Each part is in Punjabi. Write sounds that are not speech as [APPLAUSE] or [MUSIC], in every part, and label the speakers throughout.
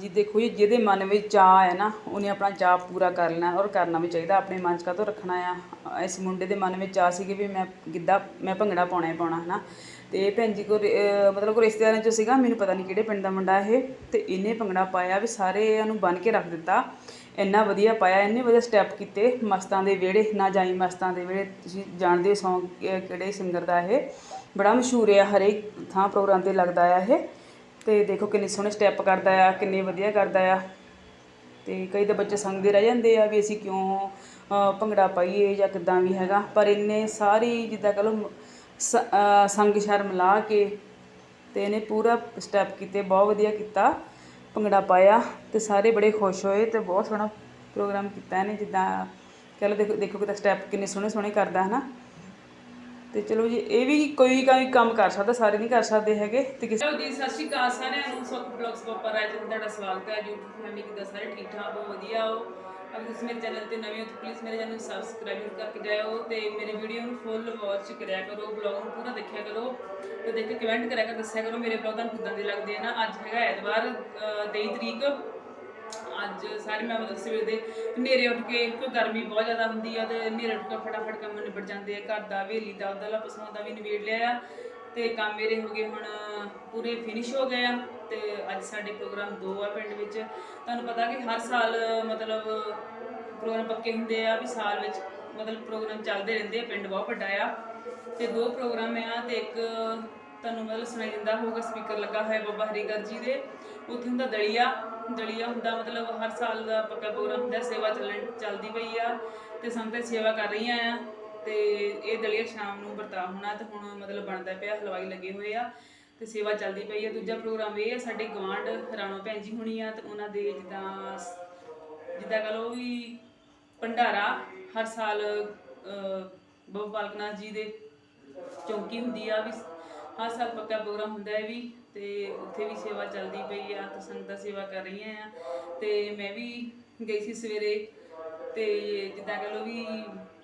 Speaker 1: ਜੀ, ਦੇਖੋ ਜੀ, ਜਿਹਦੇ ਮਨ ਵਿੱਚ ਚਾਹ ਹੈ ਨਾ, ਉਹਨੇ ਆਪਣਾ ਚਾਹ ਪੂਰਾ ਕਰ ਲੈਣਾ ਔਰ ਕਰਨਾ ਵੀ ਚਾਹੀਦਾ, ਆਪਣੇ ਮਨ 'ਚ ਕਾਹਤੋਂ ਰੱਖਣਾ ਆ। ਇਸ ਮੁੰਡੇ ਦੇ ਮਨ ਵਿੱਚ ਚਾਹ ਸੀ ਵੀ ਮੈਂ ਗਿੱਧਾ, ਮੈਂ ਭੰਗੜਾ ਪਾਉਣਾ ਹੀ ਪਾਉਣਾ, ਹਨਾ। ਤੇ ਇਹ ਭੈਣ ਜੀ ਕੋ ਮਤਲਬ ਕੋ ਰਿਸ਼ਤੇਦਾਰਾਂ 'ਚ ਸੀਗਾ, ਮੈਨੂੰ ਪਤਾ ਨਹੀਂ ਕਿਹੜੇ ਪਿੰਡ ਦਾ ਮੁੰਡਾ ਇਹ, ਤੇ ਇਹਨੇ ਭੰਗੜਾ ਪਾਇਆ ਵੀ ਸਾਰੇ ਨੂੰ ਬੰਨ ਕੇ ਰੱਖ ਦਿੱਤਾ। ਇੰਨਾ ਵਧੀਆ ਪਾਇਆ, ਇੰਨੇ ਵਧੀਆ ਸਟੈਪ ਕੀਤੇ ਮਸਤਾਂ ਦੇ ਵਿਹੜੇ, ਨਾ ਜਾਈ ਮਸਤਾਂ ਦੇ ਵਿਹੜੇ, ਤੁਸੀਂ ਜਾਣਦੇ ਹੋ ਸੌਂਗ ਕਿਹੜੇ ਸਿੰਗਰ ਦਾ ਇਹ। ਬੜਾ ਮਸ਼ਹੂਰ ਹੈ ਹਰੇਕ ਥਾਂ ਪ੍ਰੋਗਰਾਮ ਤੇ ਲੱਗਦਾ ਆ ਇਹ। ਤੇ ਦੇਖੋ ਕਿੰਨੇ ਸੋਹਣੇ ਸਟੈਪ ਕਰਦਾ ਆ, ਕਿੰਨੇ ਵਧੀਆ ਕਰਦਾ ਆ। ਤੇ ਕਈ ਤਾਂ ਬੱਚੇ ਸੰਗਦੇ ਰਹਿ ਜਾਂਦੇ ਆ ਵੀ ਅਸੀਂ ਕਿਉਂ ਭੰਗੜਾ ਪਾਈਏ ਜਾਂ ਕਿੱਦਾਂ ਵੀ ਹੈਗਾ। ਪਰ ਇਹਨੇ ਸਾਰੀ ਜਿੱਦਾਂ ਕਹ ਲਓ ਸ- ਸੰਗ ਸ਼ਰਮ ਲਾ ਕੇ ਤੇ ਇਹਨੇ ਪੂਰਾ ਸਟੈਪ ਕੀਤੇ, ਬਹੁਤ ਵਧੀਆ ਕੀਤਾ, ਭੰਗੜਾ ਪਾਇਆ ਤੇ ਸਾਰੇ ਬੜੇ ਖੁਸ਼ ਹੋਏ ਤੇ ਬਹੁਤ ਸੋਹਣਾ ਪ੍ਰੋਗਰਾਮ ਕੀਤਾ ਇਹਨੇ ਜਿੱਦਾਂ ਕਹ ਲਓ ਦੇਖੋ ਦੇਖੋ ਕਿਤਾ ਸਟੈਪ ਕਿੰਨੇ ਸੋਹਣੇ ਸੋਹਣੇ ਕਰਦਾ, ਹਨਾ। ਤੇ ਚਲੋ ਜੀ, ਇਹ ਵੀ ਕੋਈ ਕੋਈ ਕੰਮ ਕਰ ਸਕਦਾ, ਸਾਰੇ ਨਹੀਂ ਕਰ ਸਕਦੇ ਹੈਗੇ, ਤੇ ਕਿਸੇ ਚਲੋ ਜੀ, ਸਤਿ ਸ਼੍ਰੀ ਅਕਾਲ ਸਾਰਿਆਂ ਨੂੰ, ਸੁਖ ਬਲੌਗਸ ਪੋਪਰ ਰਾਜ ਤੁਹਾਡਾ ਸਵਾਗਤ ਹੈ YouTube ਫੈਮਿਲੀ ਕਿਦਾਂ ਸਾਰੇ ਠੀਕ ਠਾਕ ਹੋ ਵਧੀਆ ਹੋ। ਅਗਰ ਤੁਸੀਂ ਮੇਰੇ ਚੈਨਲ ਤੇ ਨਵੇਂ ਹੋ, ਤਾਂ ਪਲੀਜ਼ ਮੇਰੇ ਚੈਨਲ ਨੂੰ ਸਬਸਕ੍ਰਾਈਬ ਕਰਕੇ ਜਾਇਓ ਤੇ ਮੇਰੇ ਵੀਡੀਓ ਨੂੰ ਫੁੱਲ ਵਾਚ ਕਰਿਆ ਕਰੋ ਬਲੌਗ ਨੂੰ ਪੂਰਾ ਦੇਖਿਆ ਕਰੋ ਤੇ ਦੇਖ ਕੇ ਕਮੈਂਟ ਕਰਿਆ ਕਰ, ਦੱਸਿਆ ਕਰੋ ਮੇਰੇ ਬਲੌਗ ਤੁਹਾਨੂੰ ਕਿਦਾਂ ਦੇ ਲੱਗਦੇ ਆ ਨਾ। ਅੱਜ ਹੈਗਾ ਐਤਵਾਰ, ਅਹ 23 ਤਰੀਕ। ਅੱਜ ਸਾਰੇ ਮੈਂ ਮਤਲਬ ਸਵੇਰ ਦੇ ਹਨੇਰੇ ਉੱਠ ਕੇ, ਕੋਈ ਗਰਮੀ ਬਹੁਤ ਜ਼ਿਆਦਾ ਹੁੰਦੀ ਆ ਤੇ ਹਨੇਰੇ ਉੱਠ ਕੇ ਫਟਾਫਟ ਕੰਮ ਨਿਬੜ ਜਾਂਦੇ ਆ, ਘਰ ਦਾ ਹਵੇਲੀ ਦਾ ਉਹਦਾ ਪਸ਼ੂਆਂ ਦਾ ਵੀ ਨਿਬੇੜ ਲਿਆ ਆ। ਤੇ ਕੰਮ ਮੇਰੇ ਹੋ ਗਏ ਹੁਣ ਪੂਰੇ ਫਿਨਿਸ਼ ਹੋ ਗਏ ਆ ਤੇ ਅੱਜ ਸਾਡੇ ਪ੍ਰੋਗਰਾਮ ਦੋ ਆ ਪਿੰਡ ਵਿੱਚ। ਤੁਹਾਨੂੰ ਪਤਾ ਕਿ ਹਰ ਸਾਲ ਮਤਲਬ ਪ੍ਰੋਗਰਾਮ ਪੱਕੇ ਹੁੰਦੇ ਆ ਵੀ ਸਾਲ ਵਿੱਚ ਮਤਲਬ ਪ੍ਰੋਗਰਾਮ ਚੱਲਦੇ ਰਹਿੰਦੇ ਆ, ਪਿੰਡ ਬਹੁਤ ਵੱਡਾ ਆ। ਤੇ ਦੋ ਪ੍ਰੋਗਰਾਮ ਆ ਤੇ ਇੱਕ ਤੁਹਾਨੂੰ ਮਤਲਬ ਸੁਣਾਈ ਦਿੰਦਾ ਹੋਊਗਾ, ਸਪੀਕਰ ਲੱਗਾ ਹੋਇਆ ਬਾਬਾ ਹਰੀਗਰ ਜੀ ਦੇ, ਉੱਥੇ ਹੁੰਦਾ ਦਲੀਆ। ਦਲੀਆ ਹੁੰਦਾ ਮਤਲਬ ਹਰ ਸਾਲ ਦਾ ਪੱਕਾ ਪ੍ਰੋਗਰਾਮ ਹੁੰਦਾ ਸੇਵਾ ਚੱਲਣ ਚੱਲਦੀ ਪਈ ਆ ਤੇ ਸੰਗਤਾਂ ਸੇਵਾ ਕਰ ਰਹੀਆਂ ਆ ਤੇ ਇਹ ਦਲੀਆ ਸ਼ਾਮ ਨੂੰ ਵਰਤਾ ਹੋਣਾ ਤੇ ਹੁਣ ਮਤਲਬ ਬਣਦਾ ਪਿਆ ਹਲਵਾਈ ਲੱਗੇ ਹੋਏ ਆ ਤੇ ਸੇਵਾ ਚੱਲਦੀ ਪਈ ਆ। ਦੂਜਾ ਪ੍ਰੋਗਰਾਮ ਇਹ ਆ ਸਾਡੇ ਗਵਾਂਢ ਰਾਣੋ ਭੈਣ ਜੀ ਹੋਣੀ ਆ ਤੇ ਉਹਨਾਂ ਦੇ ਜਿੱਦਾਂ ਜਿੱਦਾਂ ਕਹ ਲਓ ਵੀ ਭੰਡਾਰਾ ਹਰ ਸਾਲ ਅਹ, ਬਾਬਾ ਬਾਲਕ ਨਾਥ ਜੀ ਦੇ ਚੌਂਕੀ ਹੁੰਦੀ ਆ ਵੀ ਹਰ ਸਾਲ ਪੱਕਾ ਪ੍ਰੋਗਰਾਮ ਹੁੰਦਾ ਹੈ ਵੀ। ਤੇ ਉੱਥੇ ਵੀ ਸੇਵਾ ਚੱਲਦੀ ਪਈ ਆ, ਤੇ ਸੰਗਤਾਂ ਸੇਵਾ ਕਰ ਰਹੀਆਂ ਆ। ਤੇ ਮੈਂ ਵੀ ਗਈ ਸੀ ਸਵੇਰੇ ਤੇ ਜਿੱਦਾਂ ਕਹ ਲਓ ਵੀ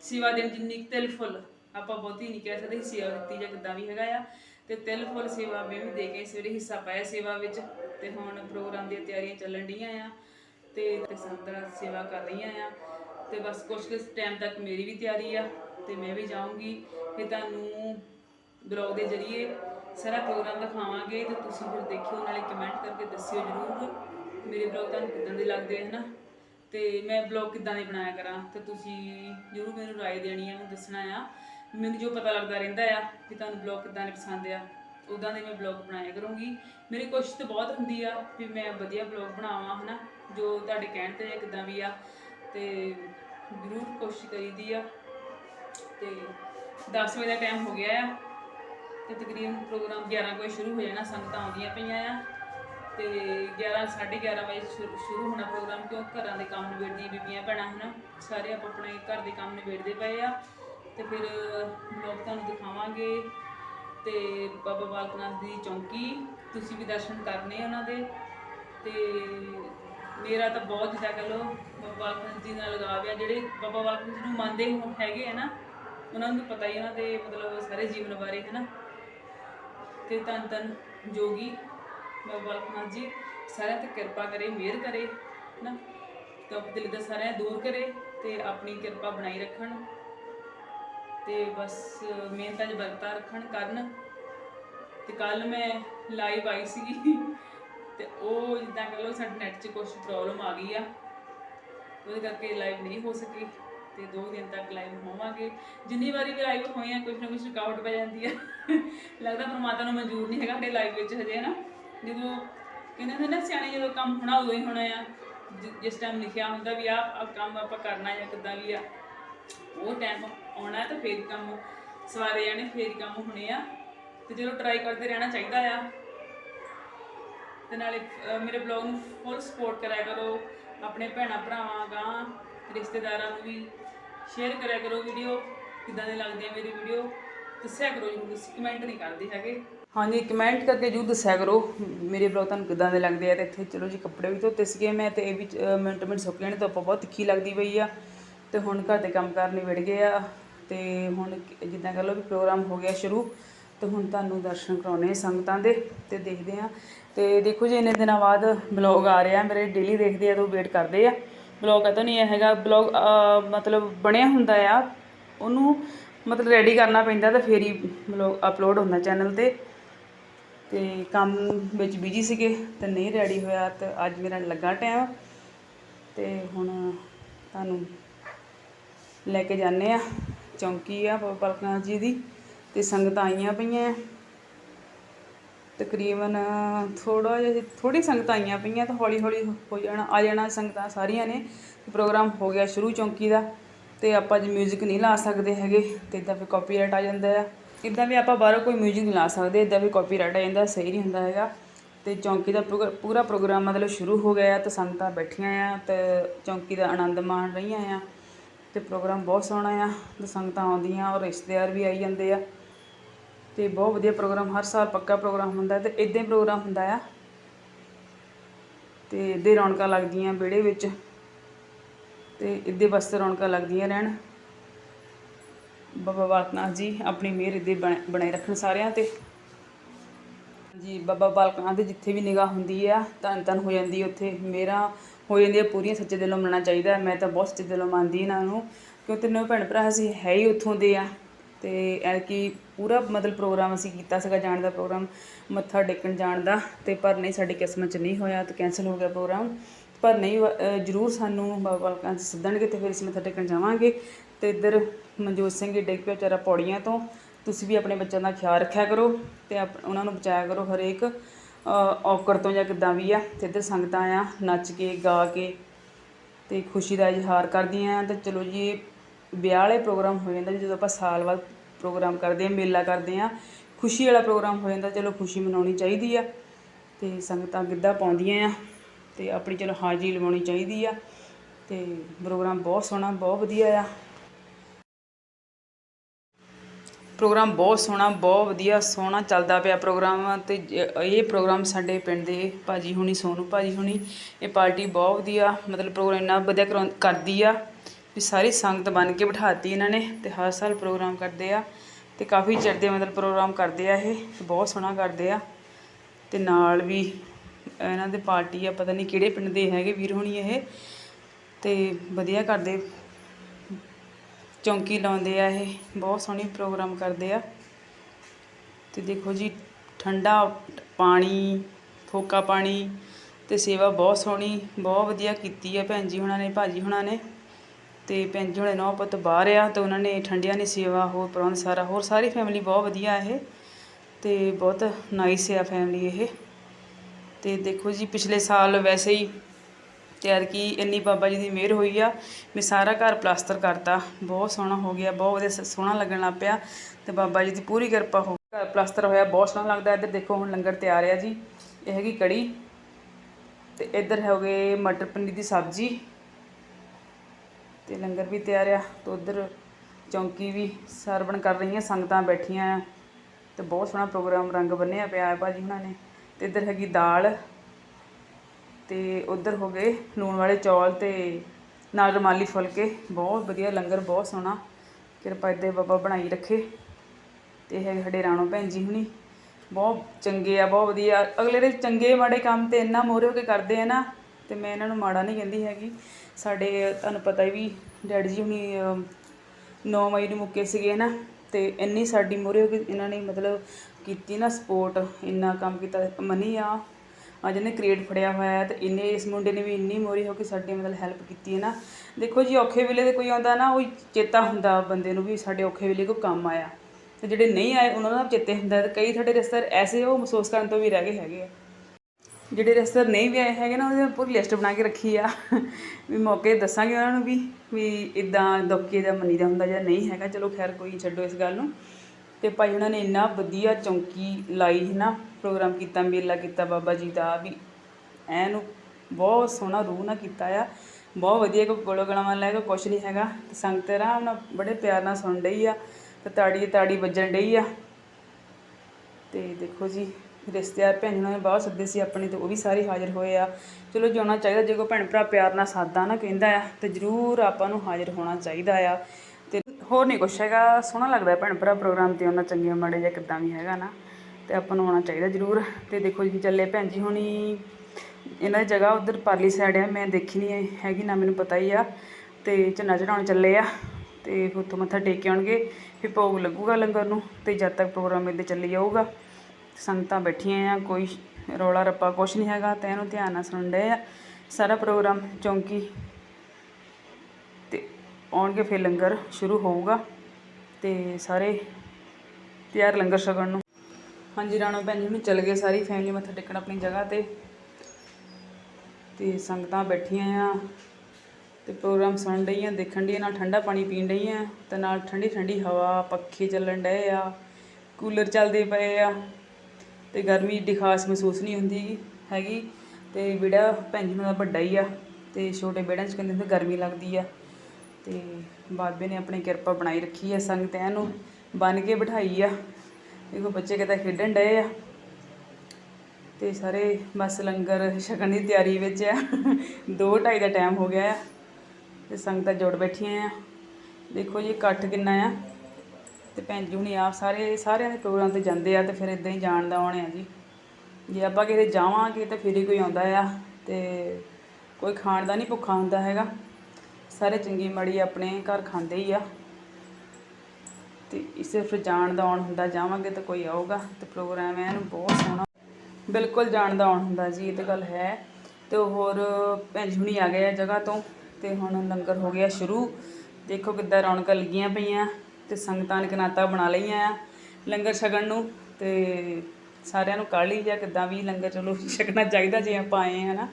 Speaker 1: ਸੇਵਾ ਦੇਣ ਜਿੰਨੀ ਕੁ ਤਿਲ ਫੁੱਲ, ਆਪਾਂ ਬਹੁਤੀ ਨਹੀਂ ਕਹਿ ਸਕਦੇ, ਸੇਵਾ ਦਿੱਤੀ ਜਾਂ ਕਿੱਦਾਂ ਵੀ ਹੈਗਾ ਆ। ਤੇ ਤਿਲ ਫੁੱਲ ਸੇਵਾ ਮੈਂ ਵੀ ਦੇ ਕੇ ਸਵੇਰੇ, ਹਿੱਸਾ ਪਾਇਆ ਸੇਵਾ ਵਿੱਚ ਤੇ ਹੁਣ ਪ੍ਰੋਗਰਾਮ ਦੀਆਂ ਤਿਆਰੀਆਂ ਚੱਲਣ ਡੀਆਂ ਆ। ਤੇ ਤੇ ਸੰਗਤਾਂ ਸੇਵਾ ਕਰ ਰਹੀਆਂ ਆ। ਤੇ ਬਸ ਕੁਝ ਕੁ ਟਾਈਮ ਤੱਕ ਮੇਰੀ ਵੀ ਤਿਆਰੀ ਆ ਤੇ ਮੈਂ ਵੀ ਜਾਊਂਗੀ। ਫਿਰ ਤੁਹਾਨੂੰ ਬਲੌਗ ਦੇ ਜ਼ਰੀਏ ਸਾਰਾ ਪ੍ਰੋਗਰਾਮ ਦਿਖਾਵਾਂਗੇ ਤੇ ਤੁਸੀਂ ਫਿਰ ਦੇਖਿਓ, ਨਾਲੇ ਕਮੈਂਟ ਕਰਕੇ ਦੱਸਿਓ ਜਰੂਰ ਮੇਰੇ ਬਲੌਗ ਤੁਹਾਨੂੰ ਕਿਦਾਂ ਦੇ ਲੱਗਦੇ ਹਨ? ਤੇ ਮੈਂ ਬਲੌਗ ਕਿਦਾਂ ਦੇ ਬਣਾਇਆ ਕਰਾਂ, ਤੇ ਤੁਸੀਂ ਜਰੂਰ ਮੈਨੂੰ ਰਾਏ ਦੇਣੀ ਆ, ਮੈਨੂੰ ਦੱਸਣਾ ਆ। ਮੈਨੂੰ ਜੋ ਪਤਾ ਲੱਗਦਾ ਰਹਿੰਦਾ ਆ ਕਿ ਤੁਹਾਨੂੰ ਬਲੌਗ ਕਿਦਾਂ ਦੇ ਪਸੰਦ ਆ ਉਦਾਂ ਦੇ ਮੈਂ ਬਲੌਗ ਬਣਾਇਆ ਕਰੂੰਗੀ। ਮੇਰੀ ਕੋਸ਼ਿਸ਼ ਤਾਂ ਬਹੁਤ ਹੁੰਦੀ ਆ ਵੀ ਮੈਂ ਵਧੀਆ ਬਲੌਗ ਬਣਾਵਾਂ, ਹਨਾ? ਜੋ ਤੁਹਾਡੇ ਕਹਿਣ ਤੇ ਕਿਦਾਂ ਵੀ ਆ, ਤੇ ਜ਼ਰੂਰ ਕੋਸ਼ਿਸ਼ ਕਰੀਦੀ ਆ। ਤੇ 10 ਵਜੇ ਦਾ ਟਾਈਮ ਹੋ ਗਿਆ ਆ। ਤੇ ਤਕਰੀਬਨ ਪ੍ਰੋਗਰਾਮ 11 ਵਜੇ ਸ਼ੁਰੂ ਹੋ ਜਾਣਾ ਸੰਗਤਾਂ ਆਉਂਦੀਆਂ ਪਈਆਂ ਆ। ਤੇ 11 11:30 ਵਜੇ ਸ਼ੁਰੂ ਸ਼ੁਰੂ ਹੋਣਾ ਪ੍ਰੋਗਰਾਮ, ਕਿਉਂ ਘਰਾਂ ਦੇ ਕੰਮ ਨਿਬੇੜਦੀਆਂ ਬੀਬੀਆਂ ਭੈਣਾਂ, ਹਨਾ? ਸਾਰੇ ਆਪ ਆਪਣੇ ਘਰ ਦੇ ਕੰਮ ਨਿਬੇੜਦੇ ਪਏ ਆ। ਤੇ ਫਿਰ ਲੋਕ ਤੁਹਾਨੂੰ ਦਿਖਾਵਾਂਗੇ। ਤੇ ਬਾਬਾ ਬਾਲਕ ਨਾਥ ਦੀ ਚੌਂਕੀ, ਤੁਸੀਂ ਵੀ ਦਰਸ਼ਨ ਕਰਨੇ ਉਹਨਾਂ ਦੇ। ਤੇ ਮੇਰਾ ਤਾਂ ਬਹੁਤ ਜਿੱਦਾਂ ਕਹ ਲਓ, ਬਾਬਾ ਬਾਲਕ ਨਾਥ ਜੀ ਨਾਲ ਲਗਾਵ ਆ। ਜਿਹੜੇ ਬਾਬਾ ਬਾਲਕ ਨਾਥ ਜੀ ਨੂੰ ਮੰਨਦੇ ਹੋ ਹੈਗੇ ਆ ਨਾ, ਉਹਨਾਂ ਨੂੰ ਤਾਂ ਪਤਾ ਹੀ ਉਹਨਾਂ ਦੇ ਮਤਲਬ ਸਾਰੇ ਜੀਵਨ ਬਾਰੇ ਹੈ ਨਾ ਤੇ ਤਨ ਤਨ ਜੋਗੀ ਬਾਬਾ ਬਾਲਕ ਨਾਥ ਜੀ, ਸਾਰਿਆਂ ਤੇ ਕਿਰਪਾ ਕਰੇ, ਮਿਹਰ ਕਰੇ ਨਾ ਤਾਂ ਦਿਲ ਦਾ ਸਾਰਿਆਂ ਦੂਰ ਕਰੇ ਤੇ ਆਪਣੀ ਕਿਰਪਾ ਬਣਾਈ ਰੱਖਣ ਤੇ ਬਸ ਮਿਹਨਤਾਂ 'ਚ ਬਰਕਤਾਂ ਰੱਖਣ ਕਰਨ। ਤੇ ਕੱਲ ਮੈਂ ਲਾਈਵ ਆਈ ਸੀਗੀ ਤੇ ਉਹ ਜਿੱਦਾਂ ਕਹ ਲਓ ਸਾਡੇ ਨੈਟ 'ਚ ਕੁਝ ਪ੍ਰੋਬਲਮ ਆ ਗਈ ਆ। ਉਹਦੇ ਕਰਕੇ ਲਾਈਵ ਨਹੀਂ ਹੋ ਸਕੀ। ਤੇ ਦੋ ਦਿਨ ਤੱਕ ਲਾਈਵ ਹੋਵਾਂਗੇ। ਜਿੰਨੀ ਵਾਰੀ ਵੀ ਲਾਈਵ ਹੋਏ ਆ ਕੁਝ ਨਾ ਕੁਝ ਰੁਕਾਵਟ ਪੈ ਜਾਂਦੀ ਹੈ ਲੱਗਦਾ ਪਰਮਾਤਮਾ ਨੂੰ ਮਨਜ਼ੂਰ ਨਹੀਂ ਹੈਗਾ ਸਾਡੇ ਲਾਈਵ ਵਿੱਚ ਹਜੇ ਨਾ ਜਦੋਂ ਕਹਿੰਦੇ ਹੁੰਦੇ ਨਾ, ਸਿਆਣੇ ਜਦੋਂ ਕੰਮ ਹੋਣਾ ਉਦੋਂ ਹੀ ਹੋਣਾ ਆ। ਜਿਸ ਟਾਈਮ ਲਿਖਿਆ ਹੁੰਦਾ ਵੀ ਆ ਕੰਮ ਆਪਾਂ ਕਰਨਾ ਜਾਂ ਕਿੱਦਾਂ ਵੀ ਆ। ਉਹ ਟਾਈਮ ਆਉਣਾ ਤਾਂ ਫੇਰ ਕੰਮ, ਸਵਾਰੇ ਜਾਣੇ ਫੇਰ ਕੰਮ ਹੋਣੇ ਆ। ਤੇ ਜਦੋਂ ਟਰਾਈ ਕਰਦੇ ਰਹਿਣਾ ਚਾਹੀਦਾ ਆ। ਤੇ ਨਾਲੇ ਮੇਰੇ ਬਲੌਗ ਨੂੰ ਫੁੱਲ ਸਪੋਰਟ ਕਰਿਆ ਕਰੋ। ਆਪਣੇ ਭੈਣਾ ਭਰਾਵਾਂ ਗਾਂ ਰਿਸ਼ਤੇਦਾਰਾਂ ਨੂੰ ਵੀ। ਸ਼ੇਅਰ ਕਰਿਆ ਕਰੋ ਵੀਡੀਓ ਕਿੱਦਾਂ ਦੇ ਲੱਗਦੀ ਹੈ ਮੇਰੀ ਵੀਡੀਓ ਦੱਸਿਆ ਕਰੋ ਜੀ ਕਮੈਂਟ ਨਹੀਂ ਕਰਦੇ ਹੈਗੇ। ਹਾਂਜੀ ਕਮੈਂਟ ਕਰਕੇ ਜਰੂਰ ਦੱਸਿਆ ਕਰੋ ਮੇਰੇ ਬਲੌਗ ਤੁਹਾਨੂੰ ਕਿੱਦਾਂ ਦੇ ਲੱਗਦੇ ਆ ਤੇ ਇੱਥੇ ਚਲੋ ਜੀ ਕੱਪੜੇ ਵੀ ਧੋਤੇ ਸੀਗੇ ਮੈਂ ਤੇ ਇਹ ਵੀ ਅਹ, ਮਿੰਟ ਮਿੰਟ ਸੁੱਕ ਜਾਣੇ ਧੁੱਪ ਬਹੁਤ ਤਿੱਖੀ ਲੱਗਦੀ ਪਈ ਆ। ਤੇ ਹੁਣ ਘਰ ਦੇ ਕੰਮ ਕਾਰ ਵਿੜ ਗਏ ਆ ਤੇ ਹੁਣ ਜਿੱਦਾਂ ਕਹ ਲਓ ਵੀ ਪ੍ਰੋਗਰਾਮ ਹੋ ਗਿਆ ਸ਼ੁਰੂ ਤੇ ਹੁਣ ਤੁਹਾਨੂੰ ਦਰਸ਼ਨ ਕਰਾਉਣੇ ਸੰਗਤਾਂ ਦੇ ਤੇ ਦੇਖਦੇ ਆ। ਤੇ ਦੇਖੋ ਜੀ ਇੰਨੇ ਦਿਨਾਂ ਬਾਅਦ ਬਲੌਗ ਆ ਰਿਹਾ ਮੇਰੇ ਡੇਲੀ ਦੇਖਦੇ ਆ ਤੋਂ ਵੇਟ ਕਰਦੇ ਆ। ਬਲੌਗ ਤਾਂ ਨਹੀਂ ਇਹ ਹੈਗਾ, ਬਲੌਗ ਮਤਲਬ ਬਣਿਆ ਹੁੰਦਾ ਆ, ਉਹਨੂੰ ਮਤਲਬ ਰੈਡੀ ਕਰਨਾ ਪੈਂਦਾ ਤਾਂ ਫੇਰ ਹੀ ਬਲੌਗ ਅਪਲੋਡ ਹੁੰਦਾ ਚੈਨਲ ਤੇ। ਤੇ ਕੰਮ ਵਿੱਚ ਬਿਜ਼ੀ ਸੀਗੇ ਤੇ ਨਹੀਂ ਰੈਡੀ ਹੋਇਆ ਤੇ ਅੱਜ ਮੇਰਾ ਲੱਗਾ ਟਾਈਮ। ਤੇ ਹੁਣ ਤੁਹਾਨੂੰ ਲੈ ਕੇ ਜਾਂਦੇ ਆ, ਚੌਂਕੀ ਆ ਬਾਬਾ ਜੀ ਦੀ ਤੇ ਸੰਗਤਾਂ ਆਈਆਂ ਪਈਆਂ। ਤਕਰੀਬਨ ਥੋੜਾ ਜਿਹਾ ਥੋੜੀ ਸੰਗਤਾਂ ਆਈਆਂ ਪਈਆਂ ਤਾਂ ਹੌਲੀ ਹੌਲੀ ਹੋ ਜਾਣਾ ਆ ਜਾਣਾ ਸੰਗਤਾਂ ਸਾਰੀਆਂ ਨੇ ਪ੍ਰੋਗਰਾਮ ਹੋ ਗਿਆ ਸ਼ੁਰੂ ਚੌਂਕੀ ਦਾ ਤੇ ਆਪਾਂ ਜੇ 뮤직 ਨਹੀਂ ਲਾ ਸਕਦੇ ਹੈਗੇ ਤੇ ਇਦਾਂ ਫਿਰ ਕਾਪੀਰਾਈਟ ਆ ਜਾਂਦਾ ਆ ਇਦਾਂ ਵੀ ਆਪਾਂ ਬਾਹਰੋਂ ਕੋਈ 뮤직 ਨਹੀਂ ਲਾ ਸਕਦੇ ਇਦਾਂ ਵੀ ਕਾਪੀਰਾਈਟ ਆ ਜਾਂਦਾ ਸਹੀ ਨਹੀਂ ਹੁੰਦਾ ਹੈਗਾ ਤੇ ਚੌਂਕੀ ਦਾ ਪ੍ਰੋਗ- ਪੂਰਾ ਪ੍ਰੋਗਰਾਮ ਮਤਲਬ ਸ਼ੁਰੂ ਹੋ ਗਿਆ ਤੇ ਸੰਗਤਾਂ ਬੈਠੀਆਂ ਆ ਤੇ ਚੌਂਕੀ ਦਾ ਆਨੰਦ ਮਾਣ ਰਹੀਆਂ ਆ ਤੇ ਪ੍ਰੋਗਰਾਮ ਬਹੁਤ ਸੋਹਣਾ ਆ ਤੇ ਸੰਗਤਾਂ ਆਉਂਦੀਆਂ ਔਰ ਰਿਸ਼ਤੇਦਾਰ ਵੀ ਆਈ ਜਾਂਦੇ ਆ ਤੇ ਬਹੁਤ ਵਧੀਆ ਪ੍ਰੋਗਰਾਮ, ਹਰ ਸਾਲ ਪੱਕਾ ਪ੍ਰੋਗਰਾਮ ਹੁੰਦਾ ਤੇ ਇਦਾਂ ਹੀ ਪ੍ਰੋਗਰਾਮ ਹੁੰਦਾ ਆ। ਤੇ ਇੱਦੇ ਰੌਣਕਾਂ ਲੱਗਦੀਆਂ ਵਿਹੜੇ ਵਿੱਚ ਤੇ ਇੱਦੇ ਵਾਸਤੇ ਰੌਣਕਾਂ ਲੱਗਦੀਆਂ ਰਹਿਣ। ਬਾਬਾ ਬਾਲਕ ਨਾਥ ਜੀ ਆਪਣੀ ਮਿਹਰ ਇੱਦੇ ਬਣਾ- ਬਣਾਈ ਰੱਖਣ ਸਾਰਿਆਂ ਤੇ। ਜੀ ਬਾਬਾ ਬਾਲਕਨਾਥ ਦੀ ਜਿੱਥੇ ਵੀ ਨਿਗਾਹ ਹੁੰਦੀ ਆ ਧੰਨ ਧੰਨ ਹੋ ਜਾਂਦੀ ਉੱਥੇ। ਮੇਰਾ ਹੋ ਜਾਂਦੀਆਂ, ਪੂਰੀਆਂ ਸੱਚੇ ਦਿਲੋਂ ਮੰਨਣਾ ਚਾਹੀਦਾ। ਮੈਂ ਤਾਂ ਬਹੁਤ ਸੱਚੇ ਦਿਲੋਂ ਮੰਨਦੀ ਇਹਨਾਂ ਨੂੰ, ਕਿਉਂਕਿ ਤਿੰਨੋਂ ਭੈਣ ਭਰਾ ਅਸੀਂ ਹੈ ਹੀ ਉੱਥੋਂ ਦੇ ਆ। ਅਤੇ ਐਤਕੀ ਪੂਰਾ ਮਤਲਬ ਪ੍ਰੋਗਰਾਮ ਅਸੀਂ ਕੀਤਾ ਸੀਗਾ ਜਾਣ ਦਾ ਪ੍ਰੋਗਰਾਮ, ਮੱਥਾ ਟੇਕਣ ਜਾਣ ਦਾ ਅਤੇ ਪਰ ਨਹੀਂ ਸਾਡੀ ਕਿਸਮਤ 'ਚ ਨਹੀਂ ਹੋਇਆ ਅਤੇ ਕੈਂਸਲ ਹੋ ਗਿਆ ਪ੍ਰੋਗਰਾਮ। ਪਰ ਨਹੀਂ, ਅਹ, ਜ਼ਰੂਰ ਸਾਨੂੰ ਬਾਬਾ ਬਾਲਕਾਂ 'ਚ ਸੱਦਣਗੇ ਅਤੇ ਫਿਰ ਅਸੀਂ ਮੱਥਾ ਟੇਕਣ ਜਾਵਾਂਗੇ। ਅਤੇ ਇੱਧਰ ਮਨਜੋਤ ਸਿੰਘ ਜੀ ਡਿੱਗ ਪਿਆ ਵਿਚਾਰਾ ਪੌੜੀਆਂ ਤੋਂ। ਤੁਸੀਂ ਵੀ ਆਪਣੇ ਬੱਚਿਆਂ ਦਾ ਖਿਆਲ ਰੱਖਿਆ ਕਰੋ ਅਤੇ ਆਪ- ਉਹਨਾਂ ਨੂੰ ਬਚਾਇਆ ਕਰੋ ਹਰੇਕ ਔਕੜ ਤੋਂ ਜਾਂ ਕਿੱਦਾਂ ਵੀ ਆ। ਅਤੇ ਇੱਧਰ ਸੰਗਤਾਂ ਆ ਨੱਚ ਕੇ, ਗਾ ਕੇ ਅਤੇ ਖੁਸ਼ੀ ਦਾ ਇਜ਼ਹਾਰ ਕਰਦੀਆਂ ਆ ਤੇ ਚਲੋ ਜੀ ਵਿਆਹ ਵਾਲੇ ਪ੍ਰੋਗਰਾਮ ਹੋ ਜਾਂਦਾ ਜਦੋਂ ਆਪਾਂ ਸਾਲ ਬਾਅਦ ਪ੍ਰੋਗਰਾਮ ਕਰਦੇ ਆ ਮੇਲਾ ਕਰਦੇ ਆ ਖੁਸ਼ੀ ਵਾਲਾ ਪ੍ਰੋਗਰਾਮ ਹੋ ਜਾਂਦਾ, ਚਲੋ ਖੁਸ਼ੀ ਮਨਾਉਣੀ ਚਾਹੀਦੀ ਆ ਤੇ ਸੰਗਤਾਂ ਗਿੱਧਾ ਪਾਉਂਦੀਆਂ ਆ ਤੇ ਆਪਣੀ ਚਲੋ ਹਾਜ਼ਰੀ ਲਵਾਉਣੀ ਚਾਹੀਦੀ ਆ ਤੇ ਪ੍ਰੋਗਰਾਮ ਬਹੁਤ ਸੋਹਣਾ, ਬਹੁਤ ਵਧੀਆ ਆ। ਪ੍ਰੋਗਰਾਮ ਬਹੁਤ ਸੋਹਣਾ, ਬਹੁਤ ਵਧੀਆ, ਸੋਹਣਾ ਚੱਲਦਾ ਪਿਆ ਪ੍ਰੋਗਰਾਮ ਤੇ ਇਹ ਪ੍ਰੋਗਰਾਮ ਸਾਡੇ ਪਿੰਡ ਦੇ ਭਾਜੀ ਹੁਣੀ, ਸੋਨੂ ਭਾਜੀ ਹੁਣੀ, ਇਹ ਪਾਰਟੀ ਬਹੁਤ ਵਧੀਆ, ਮਤਲਬ ਪ੍ਰੋਗਰਾਮ ਇੰਨਾ ਵਧੀਆ ਕਰਾਉਂ- ਕਰਦੀ ਆ। ਵੀ ਸਾਰੀ ਸੰਗਤ ਬਣ ਕੇ ਬਿਠਾਤੀ ਇਹਨਾਂ ਨੇ ਤੇ ਹਰ ਸਾਲ ਪ੍ਰੋਗਰਾਮ ਕਰਦੇ ਆ ਤੇ ਕਾਫੀ ਚਿਰ ਦੇ ਮਤਲਬ ਪ੍ਰੋਗਰਾਮ ਕਰਦੇ ਆ ਇਹ ਬਹੁਤ ਸੋਹਣਾ ਕਰਦੇ ਆ ਤੇ ਨਾਲ ਵੀ ਇਹਨਾਂ ਦੇ ਪਾਰਟੀ ਆ, ਪਤਾ ਨਹੀਂ ਕਿਹੜੇ ਪਿੰਡ ਦੇ ਹੈਗੇ ਵੀਰ ਹੋਣੀ ਇਹ ਤੇ ਵਧੀਆ ਕਰਦੇ, ਚੌਂਕੀ ਲਾਉਂਦੇ ਆ ਇਹ, ਬਹੁਤ ਸੋਹਣੀ ਪ੍ਰੋਗਰਾਮ ਕਰਦੇ ਆ ਤੇ ਦੇਖੋ ਜੀ, ਠੰਡਾ ਪਾਣੀ, ਫੋਕਾ ਪਾਣੀ ਤੇ ਸੇਵਾ ਬਹੁਤ ਸੋਹਣੀ, ਬਹੁਤ ਵਧੀਆ ਕੀਤੀ ਆ ਭੈਣ ਜੀ ਹੁਣਾਂ ਨੇ, ਭਾਜੀ ਹੁਣਾਂ ਨੇ। ਅਤੇ ਭੈਣ ਜੀ ਹੁਣੇ ਨੌ ਪੁੱਤ ਬਾਹਰ ਆ ਅਤੇ ਉਹਨਾਂ ਨੇ ਠੰਡਿਆਂ ਦੀ ਸੇਵਾ, ਹੋਰ ਪ੍ਰਬੰਧ ਸਾਰਾ, ਹੋਰ ਸਾਰੀ ਫੈਮਿਲੀ ਬਹੁਤ ਵਧੀਆ ਇਹ। ਅਤੇ ਬਹੁਤ ਨਾਈਸ ਆ ਫੈਮਿਲੀ ਇਹ। ਅਤੇ ਦੇਖੋ ਜੀ, ਪਿਛਲੇ ਸਾਲ ਵੈਸੇ ਹੀ ਤਿਆਰ ਕੀ ਇੰਨੀ ਬਾਬਾ ਜੀ ਦੀ ਮਿਹਰ ਹੋਈ ਆ, ਮੈਂ ਸਾਰਾ ਘਰ ਪਲਾਸਟਰ ਕਰਤਾ। ਬਹੁਤ ਸੋਹਣਾ ਹੋ ਗਿਆ, ਬਹੁਤ ਵਧੀਆ ਸ- ਸੋਹਣਾ ਲੱਗਣ ਲੱਗ ਪਿਆ ਤੇ ਬਾਬਾ ਜੀ ਦੀ ਪੂਰੀ ਕਿਰਪਾ ਹੋ ਘਰ ਪਲਾਸਟਰ ਹੋਇਆ, ਬਹੁਤ ਸੋਹਣਾ ਲੱਗਦਾ। ਇੱਧਰ ਦੇਖੋ ਹੁਣ ਲੰਗਰ ਤਿਆਰ ਆ ਜੀ। ਇਹ ਹੈਗੀ ਕੜੀ ਤੇ ਇੱਧਰ ਹੋ ਗਏ ਮਟਰ ਪਨੀਰ ਦੀ ਸਬਜ਼ੀ। ਤੇ ਲੰਗਰ ਵੀ ਤਿਆਰ ਆ ਤੇ ਉਧਰ ਚੌਂਕੀ ਵੀ ਸਰਵਣ ਕਰ ਰਹੀਆਂ, ਸੰਗਤਾਂ ਬੈਠੀਆਂ ਆ ਤੇ ਬਹੁਤ ਸੋਹਣਾ ਪ੍ਰੋਗਰਾਮ ਰੰਗ ਬੰਨਿਆ ਪਿਆ ਹੈ ਭਾਜੀ ਹੁਣਾਂ ਨੇ ਤੇ ਇੱਧਰ ਹੈਗੀ ਦਾਲ ਤੇ ਉਧਰ ਹੋ ਗਏ ਲੂਣ ਵਾਲੇ ਚੌਲ ਤੇ ਨਾਲ ਰੁਮਾਲੀ ਫੁਲਕੇ, ਬਹੁਤ ਵਧੀਆ ਲੰਗਰ, ਬਹੁਤ ਸੋਹਣਾ। ਕਿਰਪਾ ਇੱਦੇ ਬਾਬਾ ਬਣਾਈ ਰੱਖੇ ਤੇ ਇਹ ਸਾਡੇ ਰਾਣੋ ਭੈਣ ਜੀ ਹੁਣੀ। ਬਹੁਤ ਚੰਗੇ ਆ, ਬਹੁਤ ਵਧੀਆ। ਅਗਲੇ ਦੇ ਚੰਗੇ ਮਾੜੇ ਕੰਮ ਤੇ ਇੰਨਾ ਮੋਹਰੇ ਹੋ ਕੇ ਕਰਦੇ ਆ ਨਾ, ਤੇ ਮੈਂ ਇਹਨਾਂ ਨੂੰ ਮਾੜਾ ਨਹੀਂ ਕਹਿੰਦੀ ਹੈਗੀ। ਸਾਡੇ ਤੁਹਾਨੂੰ ਪਤਾ ਹੀ ਵੀ ਡੈਡੀ ਜੀ ਹੁਣੀ ਅਮ, 9 ਮਈ ਨੂੰ ਮੁੱਕੇ ਸੀਗੇ ਨਾ ਤੇ ਇੰਨੀ ਸਾਡੀ ਮੋਹਰੇ ਹੋ ਕੇ ਇਹਨਾਂ ਨੇ ਮਤਲਬ ਕੀਤੀ ਨਾ ਸਪੋਰਟ ਇੰਨਾ ਕੰਮ ਕੀਤਾ ਮਨੀ ਆ ਅੱਜ ਇਹਨੇ ਕ੍ਰੀਏਟ ਫੜਿਆ ਹੋਇਆ ਹੈ ਤੇ ਇਹਨੇ ਇਸ ਮੁੰਡੇ ਨੇ ਵੀ ਇੰਨੀ ਮੋਰੀ ਹੋ ਕੇ ਸਾਡੀ ਮਤਲਬ ਹੈਲਪ ਕੀਤੀ ਹੈ ਨਾ। ਦੇਖੋ ਜੀ ਔਖੇ ਵੇਲੇ ਤੇ ਕੋਈ ਆਉਂਦਾ ਨਾ ਉਹ ਚੇਤਾ ਹੁੰਦਾ ਬੰਦੇ ਨੂੰ ਵੀ ਸਾਡੇ ਔਖੇ ਵੇਲੇ ਕੋਈ ਕੰਮ ਆਇਆ। ਤੇ ਜਿਹੜੇ ਨਹੀਂ ਆਏ ਉਹਨਾਂ ਦਾ ਚੇਤੇ ਹੁੰਦਾ ਤੇ ਕਈ ਸਾਡੇ ਰਿਸ਼ਤੇਦਾਰ ਐਸੇ ਉਹ ਮਹਿਸੂਸ ਕਰਨ ਤੋਂ ਵੀ ਰਹਿ ਗਏ ਹੈਗੇ ਆ। ਜਿਹੜੇ ਰਿਸ਼ਤੇਦਾਰ ਨਹੀਂ ਵੀ ਆਏ ਹੈਗੇ ਨਾ, ਉਹਦੀ ਪੂਰੀ ਲਿਸਟ ਬਣਾ ਕੇ ਰੱਖੀ ਆ। ਵੀ ਮੌਕੇ ਦੱਸਾਂਗੇ ਉਹਨਾਂ ਨੂੰ ਵੀ ਵੀ ਇਦਾਂ ਦੁੱਖੀ ਦਾ ਮੰਨੀ ਦਾ ਹੁੰਦਾ ਜਾਂ ਨਹੀਂ ਹੈਗਾ। ਚਲੋ ਖੈਰ, ਕੋਈ ਛੱਡੋ ਇਸ ਗੱਲ ਨੂੰ। ਤੇ ਭਾਈ ਉਹਨਾਂ ਨੇ ਇੰਨਾ ਵਧੀਆ ਚੌਂਕੀ ਲਾਈ ਹੈ ਨਾ, ਪ੍ਰੋਗਰਾਮ ਕੀਤਾ, ਮੇਲਾ ਕੀਤਾ, ਬਾਬਾ ਜੀ ਦਾ ਵੀ। ਐਨ ਬਹੁਤ ਸੋਹਣਾ ਰੂਹ ਨਾਲ ਕੀਤਾ ਆ। ਬਹੁਤ ਵਧੀਆ, ਕੋਈ ਗੋਲੋ ਗਲਾਵਾਂ ਲੈ ਕੇ ਕੁਛ ਨਹੀਂ ਹੈਗਾ। ਤੇ ਸੰਗਤ ਆਰਾਮ ਨਾਲ ਬੜੇ ਪਿਆਰ ਨਾਲ ਸੁਣ ਰਹੀ ਆ ਤੇ ਤਾੜੀ ਤਾੜੀ ਵੱਜਣ ਡਈ ਆ। ਤੇ ਦੇਖੋ ਜੀ ਰਿਸ਼ਤੇਦਾਰ ਭੈਣ ਉਹਨਾਂ ਨੇ ਬਹੁਤ ਸੱਦੇ ਸੀ ਆਪਣੇ ਤੇ, ਉਹ ਵੀ ਸਾਰੇ ਹਾਜ਼ਰ ਹੋਏ ਆ। ਚਲੋ ਜਾਣਾ ਚਾਹੀਦਾ, ਜੇ ਕੋਈ ਭੈਣ ਭਰਾ ਪਿਆਰ ਨਾਲ ਸਾਦਾ ਨਾ ਕਹਿੰਦਾ ਆ, ਤੇ ਜ਼ਰੂਰ ਆਪਾਂ ਨੂੰ ਹਾਜ਼ਰ ਹੋਣਾ ਚਾਹੀਦਾ ਆ। ਤੇ ਹੋਰ ਨਹੀਂ ਕੁਛ ਹੈਗਾ, ਸੋਹਣਾ ਲੱਗਦਾ ਭੈਣ ਭਰਾ ਪ੍ਰੋਗਰਾਮ ਤੇ, ਉਹਨਾਂ ਚੰਗੇ ਮਾੜੇ ਜਾਂ ਕਿੱਦਾਂ ਵੀ ਹੈਗਾ ਨਾ। ਤੇ ਆਪਾਂ ਨੂੰ ਆਉਣਾ ਚਾਹੀਦਾ ਜ਼ਰੂਰ। ਤੇ ਦੇਖੋ ਜੀ, ਚੱਲੇ ਭੈਣ ਜੀ ਹੁਣੀ, ਇਹਨਾਂ ਦੀ ਜਗ੍ਹਾ ਉਧਰ ਪਰਲੀ ਸਾਈਡ ਆ, ਮੈਂ ਦੇਖੀ ਨਹੀਂ ਹੈਗੀ ਨਾ, ਮੈਨੂੰ ਪਤਾ ਹੀ ਆ। ਤੇ ਝੰਡਾ ਚੜਾਉਣ ਚੱਲੇ ਆ, ਤੇ ਉੱਥੋਂ ਮੱਥਾ ਟੇਕ ਕੇ ਆਉਣਗੇ, ਫਿਰ ਭੋਗ ਲੱਗੂਗਾ ਲੰਗਰ ਨੂੰ, ਤੇ ਜਦ ਤੱਕ ਪ੍ਰੋਗਰਾਮ ਇੱਦਾਂ ਚੱਲੀ ਜਾਊਗਾ। ਸੰਗਤਾਂ ਬੈਠੀਆਂ ਆ, ਕੋਈ ਰੌਲਾ ਰੱਪਾ ਕੁਛ ਨਹੀਂ ਹੈਗਾ, ਤੇ ਇਹਨੂੰ ਧਿਆਨ ਨਾਲ ਸੁਣ ਰਹੇ ਆ। ਸਾਰਾ ਪ੍ਰੋਗਰਾਮ ਚੌਂਕੀ ਤੇ ਆਉਣਗੇ, ਫਿਰ ਲੰਗਰ ਸ਼ੁਰੂ ਹੋਊਗਾ ਤੇ ਸਾਰੇ ਤਿਆਰ ਲੰਗਰ ਛਕਣ ਨੂੰ। ਹਾਂਜੀ, ਰਾਣਾ ਭੈਣ ਜੀ ਨੂੰ ਚੱਲ ਗਏ ਸਾਰੀ ਫੈਮਿਲੀ ਮੱਥਾ ਟੇਕਣ ਆਪਣੀ ਜਗ੍ਹਾ ਤੇ। ਤੇ ਸੰਗਤਾਂ ਬੈਠੀਆਂ ਆ ਤੇ ਪ੍ਰੋਗਰਾਮ ਸੁਣ ਰਹੀਆਂ ਦੇਖਣ ਡੀਆਂ ਨਾਲ ਠੰਡਾ ਪਾਣੀ ਪੀਣ ਰਹੀਆਂ ਤੇ ਨਾਲ ਠੰਡੀ ਠੰਡੀ ਹਵਾ, ਪੱਖੇ ਚੱਲਣ ਡਏ ਆ, ਕੂਲਰ ਚੱਲਦੇ ਪਏ ਆ। ਤੇ ਗਰਮੀ ਏਡੀ ਖਾਸ ਮਹਿਸੂਸ ਨਹੀਂ ਹੁੰਦੀ ਹੈਗੀ। ਤੇ ਵਿੜਾ ਭੈਣ ਜੀ ਦਾ ਵੱਡਾ ਹੀ ਆ ਤੇ ਛੋਟੇ ਵਿੜਾਂ 'ਚ ਕਹਿੰਦੇ ਹੁੰਦੇ ਗਰਮੀ ਲੱਗਦੀ ਆ। ਤੇ ਬਾਬੇ ਨੇ ਆਪਣੀ ਕਿਰਪਾ ਬਣਾਈ ਰੱਖੀ ਆ ਸੰਗਤਾਂ ਨੂੰ ਬਨ ਕੇ ਬਿਠਾਈ ਆ। ਦੇਖੋ ਬੱਚੇ ਕਿਤੇ ਖੇਡਣ ਡਏ ਆ। ਤੇ ਸਾਰੇ ਬਸ ਲੰਗਰ ਛਕਣ ਦੀ ਤਿਆਰੀ ਵਿੱਚ ਆ। 2:30 ਦਾ ਟਾਈਮ ਹੋ ਗਿਆ ਆ। ਤੇ ਸੰਗਤਾਂ ਜੁੜ ਬੈਠੀਆਂ ਆ। ਦੇਖੋ ਜੀ ਇਕੱਠ ਕਿੰਨਾ ਆ। ਤੇ ਭੈਣ ਜੀ ਹੁਣੀ ਆਪ ਸਾਰੇ, ਸਾਰਿਆਂ ਦੇ ਪ੍ਰੋਗਰਾਮ ਤੇ ਜਾਂਦੇ ਆ ਤੇ ਫਿਰ ਇਦਾਂ ਹੀ ਜਾਣ ਦਾ ਆਉਣੇ ਆ ਜੀ। ਜੇ ਆਪਾਂ ਕਿਤੇ ਜਾਵਾਂਗੇ ਤਾਂ ਫਿਰ ਹੀ ਕੋਈ ਆਉਂਦਾ ਆ ਤੇ ਕੋਈ ਖਾਣ ਦਾ ਨਹੀਂ ਭੁੱਖਾ ਹੁੰਦਾ ਹੈਗਾ। ਸਾਰੇ ਚੰਗੀ ਮੜੀ ਆਪਣੇ ਘਰ ਖਾਂਦੇ ਹੀ ਆ। ਤੇ ਇਸੇ ਫਿਰ ਜਾਣ ਦਾ ਆਉਣ ਹੁੰਦਾ, ਜਾਵਾਂਗੇ ਤਾਂ ਕੋਈ ਆਊਗਾ ਤੇ ਪ੍ਰੋਗਰਾਮ ਹੈ ਇਹਨੂੰ ਬਹੁਤ ਸੋਹਣਾ। ਬਿਲਕੁਲ ਜਾਣ ਦਾ ਆਉਣ ਹੁੰਦਾ ਜੀ, ਇਹ ਤਾਂ ਗੱਲ ਹੈ। ਤੇ ਹੋਰ ਭੈਣ ਜੀ ਹੁਣੀ ਆ ਗਏ ਆ ਜਗ੍ਹਾ ਤੋਂ ਤੇ ਹੁਣ ਲੰਗਰ ਹੋ ਗਿਆ ਸ਼ੁਰੂ। ਦੇਖੋ ਕਿੱਦਾਂ ਰੌਣਕਾਂ ਲੱਗੀਆਂ ਪਈਆਂ। ਤੇ ਸੰਗਤਾਂ ਨੇ ਕਨਾਤਾ ਬਣਾ ਲਈਆਂ ਆ, ਲੰਗਰ ਛਕਣ ਨੂੰ ਤੇ ਸਾਰਿਆਂ ਨੂੰ ਕਾਹਲੀ ਜਾਂ ਕਿੱਦਾਂ ਵੀ ਲੰਗਰ ਚਲੋ [LAUGHS] ਛਕਣਾ ਚਾਹੀਦਾ ਜੇ ਆਪਾਂ ਆਏ ਹਾਂ ਨਾ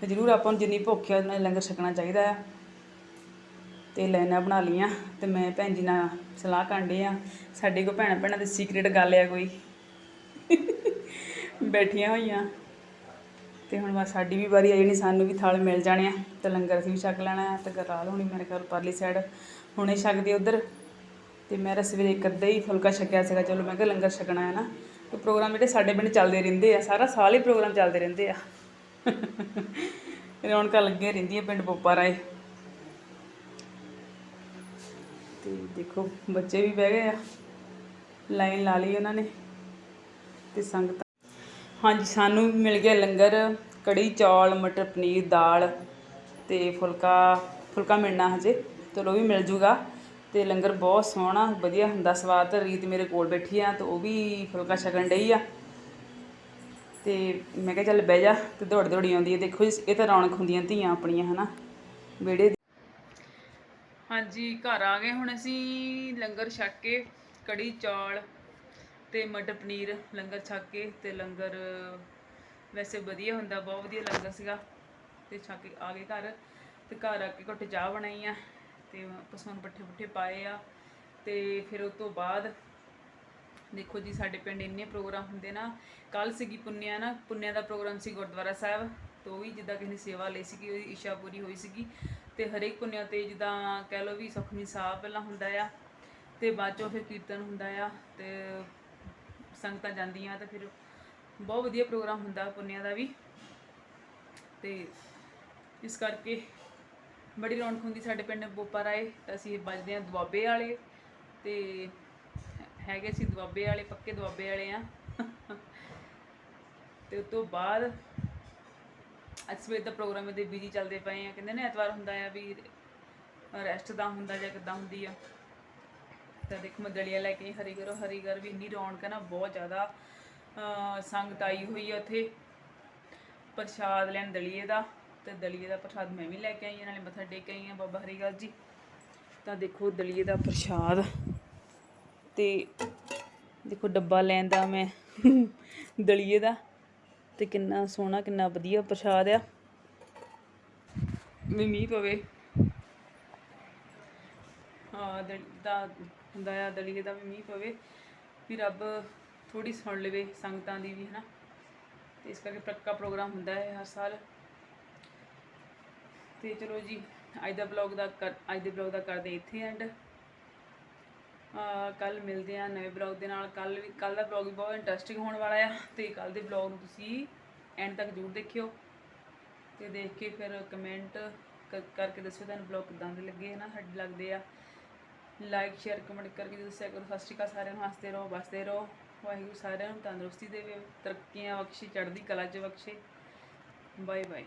Speaker 1: ਤੇ ਜ਼ਰੂਰ ਆਪਾਂ ਨੂੰ ਜਿੰਨੀ ਭੁੱਖ ਹੈ ਉਹਨਾਂ ਲੰਗਰ ਛਕਣਾ ਚਾਹੀਦਾ ਆ। ਤੇ ਲਾਈਨਾਂ ਬਣਾ ਲਈਆਂ, ਤੇ ਮੈਂ ਭੈਣ ਜੀ ਨਾਲ ਸਲਾਹ ਕਰਨ ਡਈ ਆ, ਸਾਡੇ ਕੋ ਭੈਣਾਂ ਭੈਣਾਂ ਦੀ ਸੀਕ੍ਰੀਟ ਗੱਲ ਆ ਕੋਈ। [LAUGHS] ਬੈਠੀਆਂ ਹੋਈਆਂ। ਤੇ ਹੁਣ ਬਸ ਸਾਡੀ ਵੀ ਵਾਰੀ ਆ, ਜਾਣੀ ਸਾਨੂੰ ਵੀ ਥਾਲ ਮਿਲ ਜਾਣੇ ਆ, ਤੇ ਲੰਗਰ ਅਸੀਂ ਵੀ ਛਕ ਲੈਣਾ ਆ, ਤੇ ਗਰਾਲ ਹੋਣੀ ਮੇਰੇ ਘਰ ਪਰਲੀ ਸਾਈਡ ਹੁਣੇ ਛਕਦੇ ਉਧਰ। ਤੇ ਮੈਂ ਤਾਂ ਸਵੇਰੇ ਇੱਕ ਅੱਧਾ ਹੀ ਫੁਲਕਾ ਛਕਿਆ ਸੀਗਾ, ਚਲੋ ਮੈਂ ਕਿਹਾ ਲੰਗਰ ਛਕਣਾ ਹੈ ਨਾ। ਤੇ ਪ੍ਰੋਗਰਾਮ ਜਿਹੜੇ ਸਾਡੇ ਪਿੰਡ ਚੱਲਦੇ ਰਹਿੰਦੇ ਆ, ਸਾਰਾ ਸਾਲ ਹੀ ਪ੍ਰੋਗਰਾਮ ਚੱਲਦੇ ਰਹਿੰਦੇ ਆ। ਰੌਣਕਾਂ ਲੱਗੀਆਂ ਰਹਿੰਦੀਆਂ ਪਿੰਡ ਬੋਪਾ ਰਾਏ। ਤੇ ਦੇਖੋ, ਬੱਚੇ ਵੀ ਬਹਿ ਗਏ ਆ। ਲਾਈਨ ਲਾ ਲਈ ਉਹਨਾਂ ਨੇ। ਤੇ ਸੰਗਤ ਹਾਂਜੀ, ਸਾਨੂੰ ਮਿਲ ਗਿਆ ਲੰਗਰ, ਕੜੀ, ਚੌਲ, ਮਟਰ, ਪਨੀਰ, ਦਾਲ ਤੇ ਫੁਲਕਾ ਫੁਲਕਾ ਮਿਲਣਾ ਹਜੇ। ਚਲੋ ਵੀ ਮਿਲ ਜੂਗਾ। ਤੇ ਲੰਗਰ ਬਹੁਤ ਸੋਹਣਾ, ਵਧੀਆ ਹੁੰਦਾ, ਸਵਾਦ ਤੇ ਰੀਤ ਮੇਰੇ ਕੋਲ ਬੈਠੀ ਆ ਤੇ ਉਹ ਵੀ ਫੁਲਕਾ ਛਕਣ ਡਈ ਆ। ਤੇ ਮੈਂ ਕਿਹਾ ਚੱਲ ਬਹਿ ਜਾ ਤੇ ਦੌੜ ਦੌੜੀ ਆਉਂਦੀ ਹੈ ਦੇਖੋ ਜੀ, ਇਹ ਤਾਂ ਰੌਣਕ ਹੁੰਦੀਆਂ ਧੀਆਂ ਆਪਣੀਆਂ, ਹਨਾ? ਵਿਹੜੇ ਦੀ ਹਾਂਜੀ, ਘਰ ਆ ਗਏ ਹੁਣ ਅਸੀਂ, ਲੰਗਰ ਛਕ ਕੇ, ਕੜੀ, ਚੌਲ ਤੇ ਮਟਰ ਪਨੀਰ ਲੰਗਰ ਛਕ ਕੇ ਤੇ ਲੰਗਰ, ਵੈਸੇ ਵਧੀਆ ਹੁੰਦਾ, ਬਹੁਤ ਵਧੀਆ ਲੰਗਰ ਸੀਗਾ। ਤੇ ਛਕ ਕੇ ਆ ਗਏ ਘਰ ਤੇ ਘਰ ਆ ਕੇ ਘੁੱਟ ਚਾਹ ਬਣਾਈ ਆ। ਤੇ ਪਸੌਣ ਪੱਠੇ ਪੁੱਠੇ ਪਾਏ ਆ ਤੇ ਫਿਰ ਉਸ ਤੋਂ ਬਾਅਦ ਦੇਖੋ ਜੀ, ਸਾਡੇ ਪਿੰਡ ਇੰਨੇ ਪ੍ਰੋਗਰਾਮ ਹੁੰਦੇ ਨਾ ਕੱਲ ਸੀਗੀ ਪੁੰਨਿਆ ਨਾ, ਪੁੰਨਿਆ ਦਾ ਪ੍ਰੋਗਰਾਮ ਸੀ ਗੁਰਦੁਆਰਾ ਸਾਹਿਬ, ਤੋਂ ਵੀ ਜਿੱਦਾਂ ਕਿਸੇ ਨੇ ਸੇਵਾ ਲਈ ਸੀਗੀ, ਉਹਦੀ ਇੱਛਾ ਪੂਰੀ ਹੋਈ ਸੀਗੀ। ਤੇ ਹਰੇਕ ਪੁੰਨਿਆ ਤੇ ਜਿੱਦਾਂ ਕਹਿ ਲਓ ਵੀ ਸੁਖਮਨੀ ਸਾਹਿਬ ਪਹਿਲਾਂ ਹੁੰਦਾ ਆ, ਤੇ ਬਾਅਦ ਚੋਂ ਫਿਰ ਕੀਰਤਨ ਹੁੰਦਾ ਆ, ਤੇ ਸੰਗਤਾਂ ਜਾਂਦੀਆਂ ਤਾਂ ਫਿਰ ਬਹੁਤ ਵਧੀਆ ਪ੍ਰੋਗਰਾਮ ਹੁੰਦਾ ਪੁੰਨਿਆ ਦਾ ਵੀ। ਤੇ ਇਸ ਕਰਕੇ ਬੜੀ ਰੌਣਕ ਹੁੰਦੀ ਸਾਡੇ ਪਿੰਡ ਬੋਪਾ ਰਾਏ ਤਾਂ ਅਸੀਂ ਵੱਜਦੇ ਆ ਦੁਆਬੇ ਵਾਲੇ ਤੇ ਹੈਗੇ ਸੀ ਦੁਆਬੇ ਵਾਲੇ, ਪੱਕੇ ਦੁਆਬੇ ਵਾਲੇ ਆ ਤੇ ਉਸ ਤੋਂ ਬਾਅਦ ਅੱਜ ਸਵੇਰ ਦਾ ਪ੍ਰੋਗਰਾਮ ਇਹਦੇ ਬਿਜ਼ੀ ਚੱਲਦੇ ਪਏ ਆ ਕਹਿੰਦੇ ਨੇ ਐਤਵਾਰ ਹੁੰਦਾ ਆ ਵੀ ਰੈਸਟ ਦਾ ਹੁੰਦਾ ਜਾਂ ਕਿੱਦਾਂ ਹੁੰਦੀ ਆ। ਤਾਂ ਦੇਖੋ ਮੈਂ ਦਲੀਆ ਲੈ ਕੇ ਹਰੀ ਆਈ ਹਰੀ ਘਰ ਵੀ ਇੰਨੀ ਰੌਣਕ ਹੈ ਨਾ, ਬਹੁਤ ਜ਼ਿਆਦਾ ਸੰਗਤ ਆਈ ਹੋਈ ਆ ਉੱਥੇ। ਪ੍ਰਸ਼ਾਦ ਲੈਣ ਦਲੀਏ ਦਾ। ਤੇ ਦਲੀਏ ਦਾ ਪ੍ਰਸ਼ਾਦ ਮੈਂ ਵੀ ਲੈ ਕੇ ਆਈ ਹਾਂ, ਨਾਲੇ ਮੱਥਾ ਟੇਕ ਕੇ ਆਈ ਹਾਂ ਬਾਬਾ ਹਰੀਗਰ ਜੀ। ਤਾਂ ਦੇਖੋ ਦਲੀਏ ਦਾ ਪ੍ਰਸ਼ਾਦ ਤੇ ਦੇਖੋ ਡੱਬਾ ਲੈਂਦਾ ਮੈਂ [LAUGHS] ਦਲੀਏ ਦਾ ਤੇ ਕਿੰਨਾ ਸੋਹਣਾ, ਕਿੰਨਾ ਵਧੀਆ ਪ੍ਰਸ਼ਾਦ ਆ। ਵੀ ਮੀਂਹ ਪਵੇ। ਹਾਂ, ਦਲ- ਦਾ ਹੁੰਦਾ ਆ ਦਲੀਏ ਦਾ ਵੀ ਮੀਂਹ ਪਵੇ। ਵੀ ਰੱਬ ਥੋੜੀ ਸੁਣ ਲਵੇ ਸੰਗਤਾਂ ਦੀ ਵੀ, ਹਨਾ। ਤੇ ਇਸ ਕਰਕੇ ਪੱਕਾ ਪ੍ਰੋਗਰਾਮ ਹੁੰਦਾ ਹੈ ਹਰ ਸਾਲ। ਤੇ ਚਲੋ ਜੀ, ਅੱਜ ਦਾ ਬਲੌਗ ਦਾ ਕਰ- ਅੱਜ ਦੇ ਬਲੌਗ ਦਾ ਕਰਦੇ ਇੱਥੇ ਐਂਡ ਕੱਲ ਮਿਲਦੇ ਆ ਨਵੇਂ ਬਲੌਗ ਦੇ ਨਾਲ। ਕੱਲ ਵੀ ਕੱਲ ਦਾ ਬਲੌਗ ਵੀ ਬਹੁਤ ਇੰਟਰਸਟਿੰਗ ਹੋਣ ਵਾਲਾ ਆ ਤੇ ਕੱਲ ਦੇ ਬਲੌਗ ਨੂੰ ਤੁਸੀਂ ਐਂਡ ਤੱਕ ਜ਼ਰੂਰ ਦੇਖਿਓ। ਤੇ ਦੇਖ ਕੇ ਫਿਰ ਕਮੈਂਟ ਕਰਕੇ ਦੱਸਿਓ ਤੁਹਾਨੂੰ ਬਲੌਗ ਕਿਦਾਂ ਦੇ ਲੱਗੇ, ਹਨਾ, ਸਾਡੇ ਲੱਗਦੇ ਆ। ਲਾਈਕ ਸ਼ੇਅਰ ਕਮੈਂਟ ਕਰਕੇ ਦੱਸਿਆ ਕਰੋ। ਸਤਿ ਸ਼੍ਰੀ ਅਕਾਲ ਸਾਰਿਆਂ ਨੂੰ, ਹੱਸਦੇ ਰਹੋ ਬਸਦੇ ਰਹੋ। ਵਾਹਿਗੁਰੂ ਸਾਰਿਆਂ ਨੂੰ ਤੰਦਰੁਸਤੀ ਦੇਵੇ, ਤਰੱਕੀਆਂ ਬਖਸ਼ੇ, ਚੜ੍ਹਦੀ ਕਲਾ 'ਚ ਬਖਸ਼ੇ। Bye bye